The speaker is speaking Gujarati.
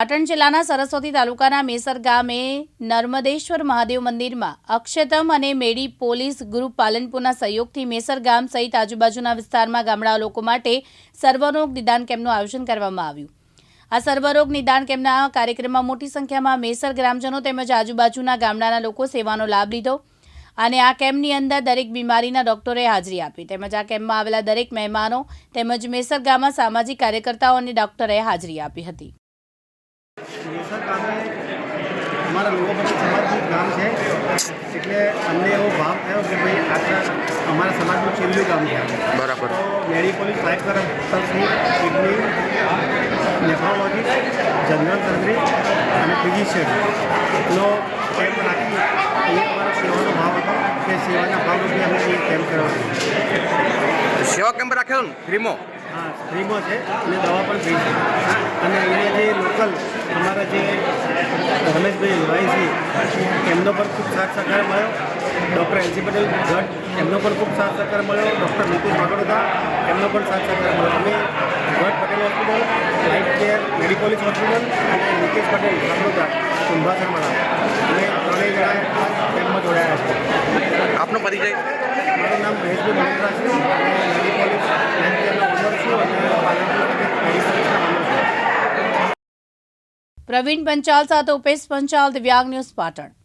પાટણ જિલ્લાના સરસ્વતી તાલુકાના મેસર ગામે નર્મદેશ્વર મહાદેવ મંદિરમાં અક્ષતમ અને મેડી પોલીસ ગ્રુપ પાલનપુરના સહયોગથી મેસર ગામ સહિત આજુબાજુના વિસ્તારમાં ગામડા લોકો માટે સર્વરોગ નિદાન કેમ્પનું આયોજન કરવામાં આવ્યું. આ સર્વરોગ નિદાન કેમ્પના કાર્યક્રમમાં મોટી સંખ્યામાં મેસર ગ્રામજનો તેમજ આજુબાજુના ગામડાના લોકો સેવાનો લાભ લીધો અને આ કેમ્પની અંદર દરેક બીમારીના ડોક્ટરે હાજરી આપી. તેમજ આ કેમ્પમાં આવેલા દરેક મહેમાનો તેમજ મેસર ગામમાં સામાજિક કાર્યકર્તાઓ અને ડોક્ટરે હાજરી આપી હતી. મેસર કામે અમારા લોકો પછી સમાજનું ગામ છે. એટલે અમને એવો ભાવ થયો કે ભાઈ આટલા અમારા સમાજનું છેલ્લું ગામ છે. બરાબર. મેડી પોલીસ સાહેબ તરફથી કિડની નેફ્રોલોજી જનરલ સર્જરી અને ફિઝિશિયનનો કેમ્પ રાખી એ અમારો સેવાનો ભાવ હતો કે સેવાના ભાવરૂપે અમે એ કેમ્પ કરવાનો સેવા કેમ્પ રાખેલો ને? ફ્રીમાં? હા ફ્રીમાં છે અને દવા પણ ફ્રી છે. અને અહીંયા જે લોકલ અમારા જે રમેશભાઈ હલવાઈ એમનો પણ ખૂબ સાથ સહકાર મળ્યો. ડૉક્ટર એલસી પટેલ ભટ્ટ એમનો પણ ખૂબ સાથ સહકાર મળ્યો. ડૉક્ટર નીતિશ વાગડોદા એમનો પણ સાથ સહકાર મળ્યો. અમે Bhatt Patel hospital life care મેડિકોલિસ hospital અને નીતિશ પટેલ વાગડોદા કુંભાસરમાળા અમે ત્રણેય જણા કેમ્પમાં જોડાયા છે આપનો પરિચય? મારું નામ મહેશભાઈ મહેન્દ્રા છે અને મેડિકોલિસ લાઇફ કેરના ઓનર છું અને પાલનપુર મેડિકોલિસના ઓનર છું પ્રવીણ પંચાલ સાથે ઉપેશ પંચાલ દિવ્યાંગ ન્યૂઝ પાટણ.